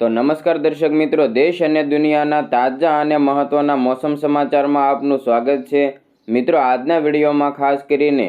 તો નમસ્કાર દર્શક મિત્રો, દેશ અને દુનિયાના તાજા અને મહત્ત્વના મોસમ સમાચારમાં આપનું સ્વાગત છે. મિત્રો, આજના વિડીયોમાં ખાસ કરીને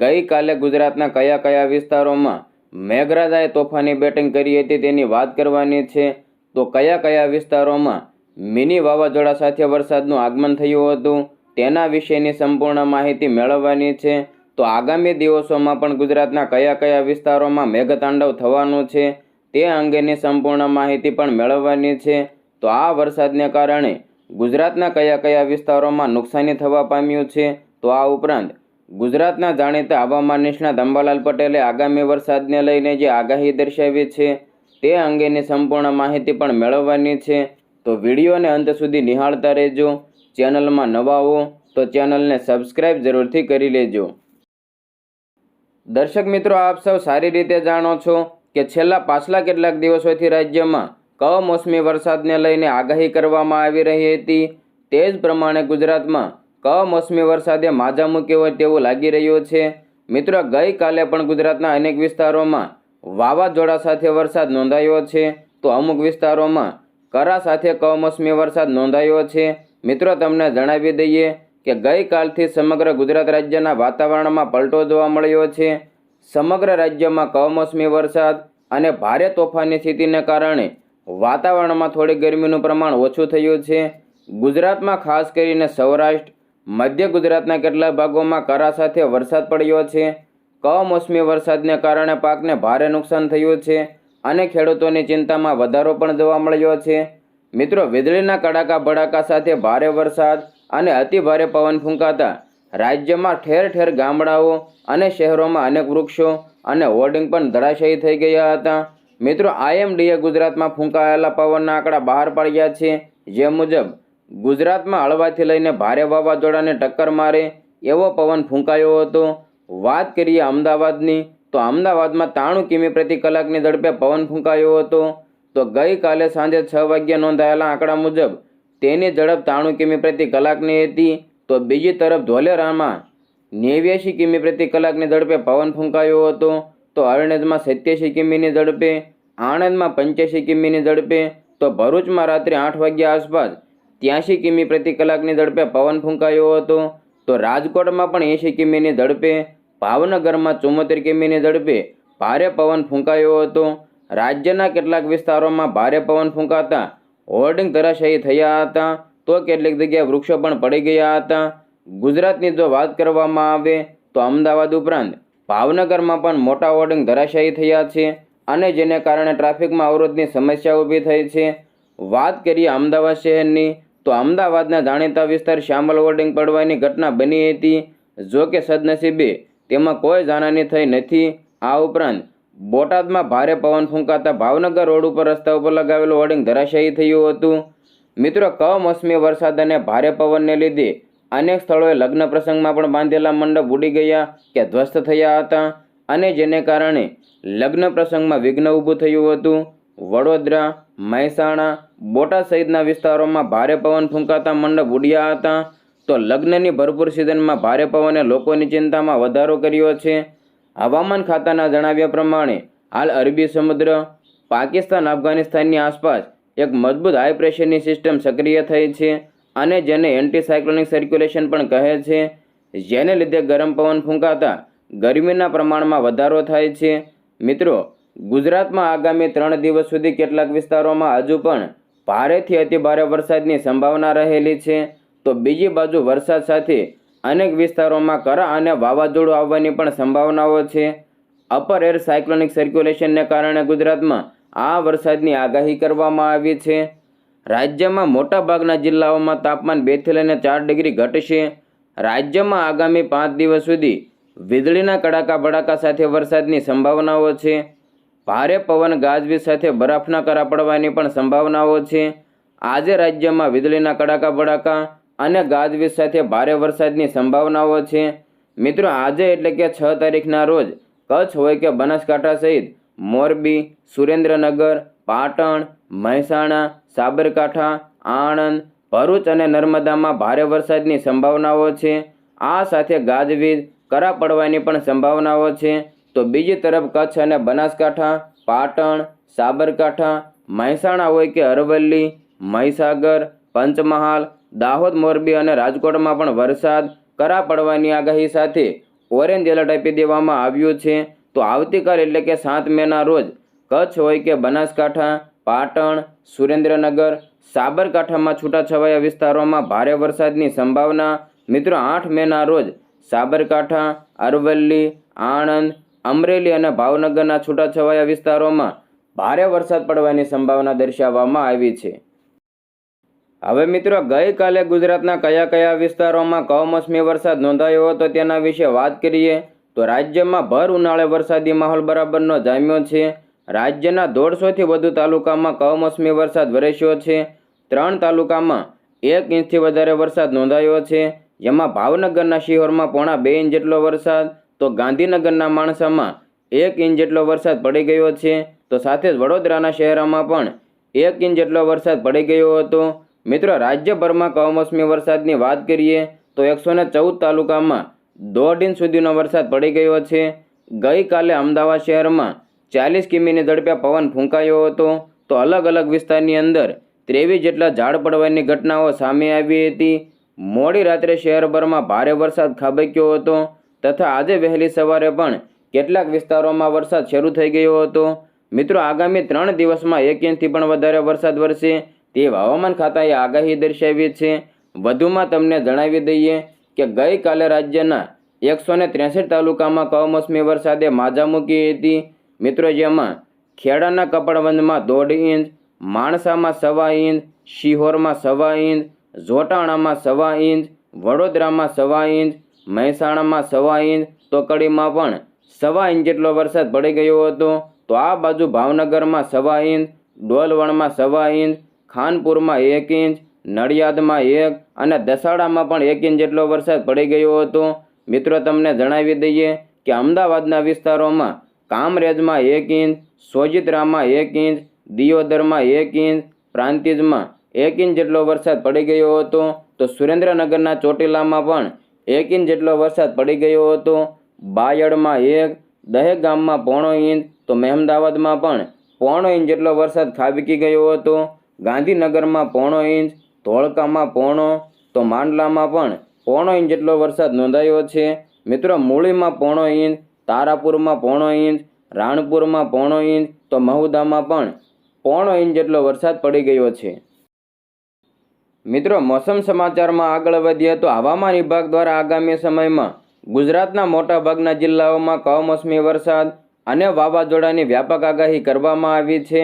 ગઈકાલે ગુજરાતના કયા કયા વિસ્તારોમાં મેઘરાજાએ તોફાની બેટિંગ કરી હતી તેની વાત કરવાની છે. તો કયા કયા વિસ્તારોમાં મિની વાવાઝોડા સાથે વરસાદનું આગમન થયું હતું તેના વિશેની સંપૂર્ણ માહિતી મેળવવાની છે. તો આગામી દિવસોમાં પણ ગુજરાતના કયા કયા વિસ્તારોમાં મેઘતાંડવ થવાનું છે તે અંગેની સંપૂર્ણ માહિતી પણ મેળવવાની છે. તો આ વરસાદને કારણે ગુજરાતના કયા કયા વિસ્તારોમાં નુકસાની થવા પામ્યું છે? તો આ ઉપરાંત ગુજરાતના જાણીતા હવામાન નિષ્ણાત અંબાલાલ પટેલે આગામી વરસાદને લઈને જે આગાહી દર્શાવી છે, તે અંગેની સંપૂર્ણ માહિતી પણ મેળવવાની છે. તો વિડીયોને અંત સુધી નિહાળતા રહેજો. ચેનલમાં નવા હો, તો ચેનલને સબસ્ક્રાઇબ જરૂરથી કરી લેજો. દર્શક મિત્રો, આપ સૌ સારી રીતે જાણો છો કે છેલ્લા પાછલા કેટલાક દિવસોથી રાજ્યમાં કમોસમી વરસાદને લઈને આગાહી કરવામાં આવી રહી હતી. તે જ પ્રમાણે ગુજરાતમાં કમોસમી વરસાદે માજા મૂક્યો હોય તેવું લાગી રહ્યું છે. મિત્રો, ગઈકાલે પણ ગુજરાતના અનેક વિસ્તારોમાં વાવાઝોડા સાથે વરસાદ નોંધાયો છે. તો અમુક વિસ્તારોમાં કરા સાથે કમોસમી વરસાદ નોંધાયો છે. મિત્રો, તમને જણાવી દઈએ કે ગઈકાલથી સમગ્ર ગુજરાત રાજ્યના વાતાવરણમાં પલટો જોવા મળ્યો છે. સમગ્ર રાજ્યમાં કમોસમી વરસાદ અને ભારે તોફાની સ્થિતિને કારણે વાતાવરણમાં થોડી ગરમીનું પ્રમાણ ઓછું થયું છે. ગુજરાતમાં ખાસ કરીને સૌરાષ્ટ્ર, મધ્ય ગુજરાતના કેટલાક ભાગોમાં કરા સાથે વરસાદ પડ્યો છે. કમોસમી વરસાદને કારણે પાકને ભારે નુકસાન થયું છે અને ખેડૂતોની ચિંતામાં વધારો પણ જોવા મળ્યો છે. મિત્રો, વીજળીના કડાકા ભડાકા સાથે ભારે વરસાદ અને અતિભારે પવન ફૂંકાતા રાજ્યમાં ઠેર ઠેર ગામડાઓ અને શહેરોમાં અનેક વૃક્ષો અને હોર્ડિંગ પણ ધરાશાયી થઈ ગયા હતા. મિત્રો, આઈએમડીએ ગુજરાતમાં ફૂંકાયેલા પવનના આંકડા બહાર પાડ્યા છે. જે મુજબ, ગુજરાતમાં હળવાથી લઈને ભારે વાવાઝોડાને ટક્કર મારે એવો પવન ફૂંકાયો હતો. વાત કરીએ અમદાવાદની, તો અમદાવાદમાં ત્રાણું કિમી પ્રતિ કલાકની ઝડપે પવન ફૂંકાયો હતો. તો ગઈકાલે સાંજે છ વાગ્યે નોંધાયેલા આંકડા મુજબ, તેની ઝડપ ત્રાણું કિમી પ્રતિ કલાકની હતી. તો બીજી તરફ ધોલેરામાં નેવ્યાસી કિમી પ્રતિ કલાકની ઝડપે પવન ફૂંકાયો હતો. તો અરણેજમાં સત્યાસી કિમીની ઝડપે, આણંદમાં પંચ્યાસી કિમીની ઝડપે, તો ભરૂચમાં રાત્રે આઠ વાગ્યા આસપાસ ત્યાંસી કિમી પ્રતિ કલાકની ઝડપે પવન ફૂંકાયો હતો. તો રાજકોટમાં પણ એંશી કિમીની ઝડપે, ભાવનગરમાં ચુમ્મોતેર કિમીની ઝડપે ભારે પવન ફૂંકાયો હતો. રાજ્યના કેટલાક વિસ્તારોમાં ભારે પવન ફૂંકાતા હોર્ડિંગ ધરાશાયી થયા હતા. તો કેટલીક જગ્યાએ વૃક્ષો પણ પડી ગયા હતા. ગુજરાતની જો વાત કરવામાં આવે તો અમદાવાદ ઉપરાંત ભાવનગરમાં પણ મોટા હોર્ડિંગ ધરાશાયી થયા છે અને જેને કારણે ટ્રાફિકમાં અવરોધની સમસ્યા ઊભી થઈ છે. વાત કરીએ અમદાવાદ શહેરની, તો અમદાવાદના જાણીતા વિસ્તાર શ્યામલ હોર્ડિંગ પડવાની ઘટના બની હતી. જો કે સદનસીબે તેમાં કોઈ જાનહાની થઈ નથી. આ ઉપરાંત બોટાદમાં ભારે પવન ફૂંકાતા ભાવનગર રોડ ઉપર રસ્તા ઉપર લગાવેલું હોર્ડિંગ ધરાશાયી થયું હતું. મિત્રો, કમોસમી વરસાદ અને ભારે પવનને લીધે અનેક સ્થળોએ લગ્ન પ્રસંગમાં પણ બાંધેલા મંડપ ઉડી ગયા કે ધ્વસ્ત થયા હતા અને જેને કારણે લગ્ન પ્રસંગમાં વિઘ્ન ઊભું થયું હતું. વડોદરા, મહેસાણા, બોટાદ સહિતના વિસ્તારોમાં ભારે પવન ફૂંકાતા મંડપ ઉડ્યા હતા. તો લગ્નની ભરપૂર સિઝનમાં ભારે પવને લોકોની ચિંતામાં વધારો કર્યો છે. હવામાન ખાતાના જણાવ્યા પ્રમાણે, હાલ અરબી સમુદ્ર, પાકિસ્તાન, અફઘાનિસ્તાનની આસપાસ એક મજબૂત હાઈ પ્રેશરની સિસ્ટમ સક્રિય થઈ છે અને જેને એન્ટીસાયક્લોનિક સર્ક્યુલેશન પણ કહે છે. જેને લીધે ગરમ પવન ફૂંકાતા ગરમીના પ્રમાણમાં વધારો થાય છે. મિત્રો, ગુજરાતમાં આગામી ત્રણ દિવસ સુધી કેટલાક વિસ્તારોમાં હજુ પણ ભારેથી અતિભારે વરસાદની સંભાવના રહેલી છે. તો બીજી બાજુ વરસાદ સાથે અનેક વિસ્તારોમાં કરા અને વાવાઝોડું આવવાની પણ સંભાવનાઓ છે. અપર એર સાયક્લોનિક સર્ક્યુલેશનને કારણે ગુજરાતમાં આ વરસાદની આગાહી કરવામાં આવી છે. રાજ્યમાં મોટાભાગના જિલ્લાઓમાં તાપમાન બેથી લઈને ચાર ડિગ્રી ઘટશે. રાજ્યમાં આગામી પાંચ દિવસ સુધી વીજળીના કડાકા ભડાકા સાથે વરસાદની સંભાવનાઓ છે. ભારે પવન ગાજવીજ સાથે બરફના કરા પડવાની પણ સંભાવનાઓ છે. આજે રાજ્યમાં વીજળીના કડાકા ભડાકા અને ગાજવીજ સાથે ભારે વરસાદની સંભાવનાઓ છે. મિત્રો, આજે એટલે કે છ તારીખના રોજ કચ્છ હોય કે બનાસકાંઠા સહિત મોરબી, સુરેન્દ્રનગર, પાટણ, મહેસાણા, સાબરકાંઠા, આણંદ, ભરૂચ અને નર્મદામાં ભારે વરસાદની સંભાવનાઓ છે. આ સાથે ગાજવીજ કરા પડવાની પણ સંભાવનાઓ છે. તો બીજી તરફ કચ્છ અને બનાસકાંઠા, પાટણ, સાબરકાંઠા, મહેસાણા હોય કે અરવલ્લી, મહીસાગર, પંચમહાલ, દાહોદ, મોરબી અને રાજકોટમાં પણ વરસાદ કરા પડવાની આગાહી સાથે ઓરેન્જ એલર્ટ આપી દેવામાં આવ્યું છે. તો આવતીકાલ એટલે કે સાત મેના રોજ કચ્છ હોય કે બનાસકાંઠા, પાટણ, સુરેન્દ્રનગર, સાબરકાંઠામાં છૂટાછવાયા વિસ્તારોમાં ભારે વરસાદની સંભાવના. મિત્રો, આઠ મેના રોજ સાબરકાંઠા, અરવલ્લી, આણંદ, અમરેલી અને ભાવનગરના છૂટાછવાયા વિસ્તારોમાં ભારે વરસાદ પડવાની સંભાવના દર્શાવવામાં આવી છે. હવે મિત્રો, ગઈકાલે ગુજરાતના કયા કયા વિસ્તારોમાં કમોસમી વરસાદ નોંધાયો હતો તેના વિશે વાત કરીએ. તો રાજ્યમાં ભર ઉનાળે વરસાદી માહોલ બરાબરનો જામ્યો છે. રાજ્યના દોઢસોથી વધુ તાલુકામાં કમોસમી વરસાદ વરસ્યો છે. ત્રણ તાલુકામાં એક ઇંચથી વધારે વરસાદ નોંધાયો છે. જેમાં ભાવનગરના શિહોરમાં પોણા બે ઇંચ જેટલો વરસાદ, તો ગાંધીનગરના માણસામાં એક ઇંચ જેટલો વરસાદ પડી ગયો છે. તો સાથે જ વડોદરાના શહેરોમાં પણ એક ઇંચ જેટલો વરસાદ પડી ગયો હતો. મિત્રો, રાજ્યભરમાં કમોસમી વરસાદની વાત કરીએ તો એકસો ચૌદ તાલુકામાં દોઢ ઇંચ સુધીનો વરસાદ પડી ગયો છે. ગઈકાલે અમદાવાદ શહેરમાં ચાલીસ કિમીની ઝડપે પવન ફૂંકાયો હતો. તો અલગ અલગ વિસ્તારની અંદર ત્રેવીસ જેટલા ઝાડ પડવાની ઘટનાઓ સામે આવી હતી. મોડી રાત્રે શહેરભરમાં ભારે વરસાદ ખાબક્યો હતો તથા આજે વહેલી સવારે પણ કેટલાક વિસ્તારોમાં વરસાદ શરૂ થઈ ગયો હતો. મિત્રો, આગામી ત્રણ દિવસમાં એક ઇંચથી પણ વધારે વરસાદ વરસે તે હવામાન ખાતાએ આગાહી દર્શાવી છે. વધુમાં તમને જણાવી દઈએ કે ગઈકાલે રાજ્યના એકસો ને ત્રેસઠ તાલુકામાં કમોસમી વરસાદે માજા મૂકી હતી. મિત્રો, જેમાં ખેડાના કપડવંજમાં દોઢ ઇંચ, માણસામાં સવા ઇંચ, શિહોરમાં સવા ઇંચ, જોટાણામાં સવા ઇંચ, વડોદરામાં સવા ઇંચ, મહેસાણામાં સવા ઇંચ તો કડીમાં પણ સવા ઇંચ જેટલો વરસાદ પડી ગયો હતો. તો આ બાજુ ભાવનગરમાં સવા ઇંચ, ડોલવણમાં સવા ઇંચ, ખાનપુરમાં એક ઇંચ નડિયાદમાં એક અને દસાડામાં પણ એક ઇંચ જેટલો વરસાદ પડી ગયો હતો. મિત્રો, તમને જણાવી દઈએ કે અમદાવાદના વિસ્તારોમાં કામરેજમાં એક ઇંચ, સોજિત્રામાં એક ઇંચ, દિયોદરમાં એક ઇંચ, પ્રાંતિજમાં એક ઇંચ જેટલો વરસાદ પડી ગયો હતો. તો સુરેન્દ્રનગરના ચોટીલામાં પણ એક ઇંચ જેટલો વરસાદ પડી ગયો હતો. બાયડમાં એક, દહેગામમાં પોણો ઇંચ, તો મહેમદાવાદમાં પણ પોણો ઇંચ જેટલો વરસાદ ખાબકી ગયો હતો. ગાંધીનગરમાં પોણો ઇંચ ધોળકામાં પોણો, તો માંડલામાં પણ પોણો ઇંચ જેટલો વરસાદ નોંધાયો છે. મિત્રો, મૂળીમાં પોણો ઇંચ, તારાપુરમાં પોણો ઇંચ, રાણપુરમાં પોણો ઇંચ, તો મહુદામાં પણ પોણો ઇંચ જેટલો વરસાદ પડી ગયો છે. મિત્રો, મોસમ સમાચારમાં આગળ વધીએ તો હવામાન વિભાગ દ્વારા આગામી સમયમાં ગુજરાતના મોટાભાગના જિલ્લાઓમાં કમોસમી વરસાદ અને વાવાઝોડાની વ્યાપક આગાહી કરવામાં આવી છે.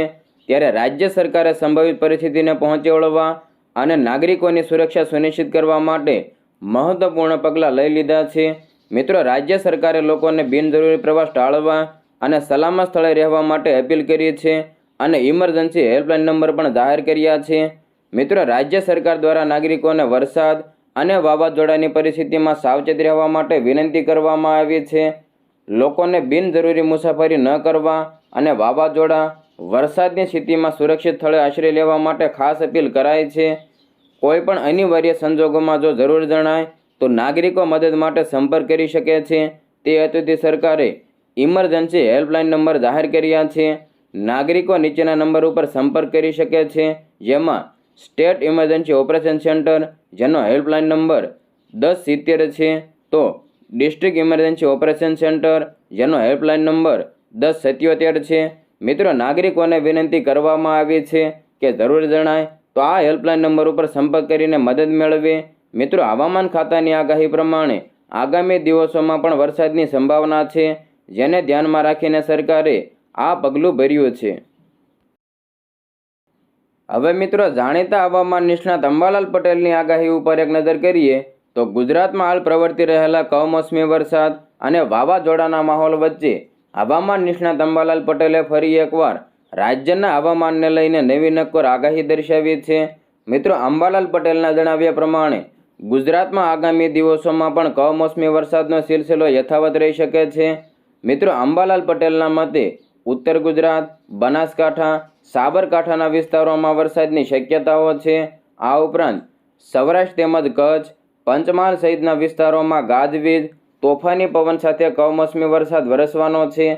ત્યારે રાજ્ય સરકારે સંભવિત પરિસ્થિતિને પહોંચી વળવા અને નાગરિકોની સુરક્ષા સુનિશ્ચિત કરવા માટે મહત્વપૂર્ણ પગલાં લઈ લીધા છે. મિત્રો, રાજ્ય સરકારે લોકોને બિનજરૂરી પ્રવાસ ટાળવા અને સલામત સ્થળે રહેવા માટે અપીલ કરી છે અને ઇમરજન્સી હેલ્પલાઇન નંબર પણ જાહેર કર્યા છે. મિત્રો, રાજ્ય સરકાર દ્વારા નાગરિકોને વરસાદ અને વાવાઝોડાની પરિસ્થિતિમાં સાવચેત રહેવા માટે વિનંતી કરવામાં આવી છે. લોકોને બિનજરૂરી મુસાફરી ન કરવા અને વાવાઝોડા વરસાદની સ્થિતિમાં સુરક્ષિત સ્થળે આશ્રય લેવા માટે ખાસ અપીલ કરાઈ છે. કોઈ પણ અનિવાર્ય સંજોગોમાં જો જરૂર જણાય, તો નાગરિકો મદદ માટે સંપર્ક કરી શકે છે. તે હેતુથી સરકારે ઇમરજન્સી હેલ્પલાઇન નંબર જાહેર કર્યા છે. નાગરિકો નીચેના નંબર ઉપર સંપર્ક કરી શકે છે, જેમાં સ્ટેટ ઇમરજન્સી ઓપરેશન સેન્ટર, જેનો હેલ્પલાઇન નંબર દસ સિત્તેર છે, તો ડિસ્ટ્રિક્ટ ઇમરજન્સી ઓપરેશન સેન્ટર, જેનો હેલ્પલાઇન નંબર દસ સત્યોતેર છે. મિત્રો, નાગરિકોને વિનંતી કરવામાં આવી છે કે જરૂર જણાય તો આ હેલ્પલાઇન નંબર ઉપર સંપર્ક કરીને મદદ મેળવે મિત્રો, હવામાન ખાતાની આગાહી પ્રમાણે આગામી દિવસોમાં પણ વરસાદની સંભાવના છે, જેને ધ્યાનમાં રાખીને સરકારે આ પગલું ભર્યું છે. હવે મિત્રો, જાણીતા હવામાન નિષ્ણાત અંબાલાલ પટેલની આગાહી ઉપર એક નજર કરીએ, તો ગુજરાતમાં હાલ પ્રવર્તી રહેલા કમોસમી વરસાદ અને વાવાઝોડાના માહોલ વચ્ચે હવામાન નિષ્ણાત અંબાલાલ પટેલે ફરી એકવાર રાજ્યના હવામાનને લઈને નવી નક્કોર આગાહી દર્શાવી છે મિત્રો, અંબાલાલ પટેલના જણાવ્યા પ્રમાણે, ગુજરાતમાં આગામી દિવસોમાં પણ કમોસમી વરસાદનો સિલસિલો યથાવત રહી શકે છે. મિત્રો, અંબાલાલ પટેલના મતે, ઉત્તર ગુજરાત, બનાસકાંઠા, સાબરકાંઠાના વિસ્તારોમાં વરસાદની શક્યતાઓ છે. આ ઉપરાંત, સૌરાષ્ટ્ર તેમજ કચ્છ, પંચમહાલ સહિતના વિસ્તારોમાં ગાજવીજ, તોફાની પવન સાથે કમોસમી વરસાદ વરસવાનો છે.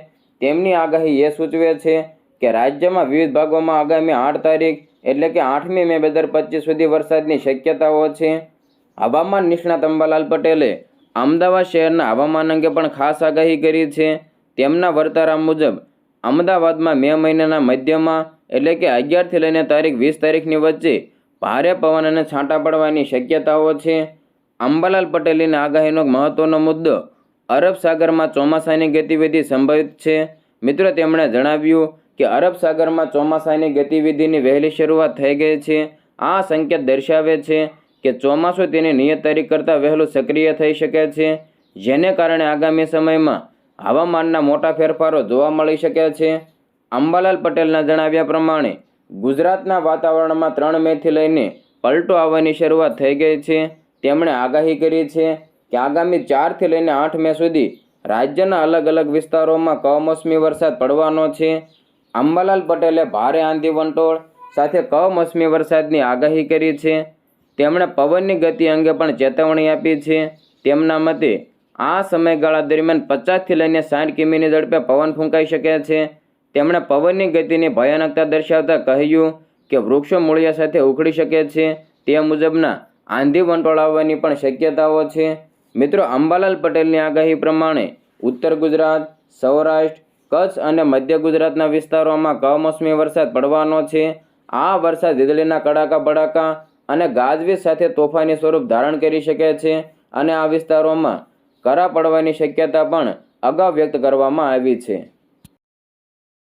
તેમની આગાહી એ સૂચવે છે કે રાજ્યમાં વિવિધ ભાગોમાં આગામી આઠ તારીખ એટલે કે આઠમી મે બે હજાર પચીસ સુધી વરસાદની શક્યતાઓ છે. હવામાન નિષ્ણાત અંબાલાલ પટેલે અમદાવાદ શહેરના હવામાન અંગે પણ ખાસ આગાહી કરી છે. તેમના વર્તારા મુજબ, અમદાવાદમાં મે મહિનાના મધ્યમાં એટલે કે અગિયારથી લઈને તારીખ વીસ તારીખની વચ્ચે ભારે પવન અને છાંટા પડવાની શક્યતાઓ છે. અંબાલાલ પટેલની આગાહીનો મહત્વનો મુદ્દો અરબ સાગરમાં ચોમાસાની ગતિવિધિ સંભવિત છે. મિત્રો, તેમણે જણાવ્યું કે અરબ સાગરમાં ચોમાસાની ગતિવિધિની વહેલી શરૂઆત થઈ ગઈ છે. આ સંકેત દર્શાવે છે કે ચોમાસું તેની નિયત તારીખ કરતાં વહેલું સક્રિય થઈ શકે છે, જેને કારણે આગામી સમયમાં હવામાનના મોટા ફેરફારો જોવા મળી શકે છે. અંબાલાલ પટેલના જણાવ્યા પ્રમાણે, ગુજરાતના વાતાવરણમાં ત્રણ મેથી લઈને પલટો આવવાની શરૂઆત થઈ ગઈ છે. તેમણે આગાહી કરી છે કે આગામી ચારથી લઈને આઠ મે સુધી રાજ્યના અલગ અલગ વિસ્તારોમાં કમોસમી વરસાદ પડવાનો છે. અંબાલાલ પટેલે ભારે આંધી વંટોળ સાથે કમોસમી વરસાદની આગાહી કરી છે. તેમણે પવનની ગતિ અંગે પણ ચેતવણી આપી છે. તેમના મતે, આ સમયગાળા દરમિયાન પચાસથી લઈને સાઠ કિમીની ઝડપે પવન ફૂંકાઈ શકે છે. તેમણે પવનની ગતિની ભયાનકતા દર્શાવતા કહ્યું કે વૃક્ષો મૂળિયા સાથે ઉખડી શકે છે. તે મુજબના આંધી વંટોળ આવવાની પણ શક્યતાઓ છે. મિત્રો, અંબાલાલ પટેલની આગાહી પ્રમાણે ઉત્તર ગુજરાત, સૌરાષ્ટ્ર કચ્છ અને મધ્ય ગુજરાતના વિસ્તારોમાં કમોસમી વરસાદ પડવાનો છે. આ વરસાદ વીજળીના કડાકા, ભડાકા અને ગાજવીજ સાથે તોફાની સ્વરૂપ ધારણ કરી શકે છે અને આ વિસ્તારોમાં કરા પડવાની શક્યતા પણ અગાઉ વ્યક્ત કરવામાં આવી છે.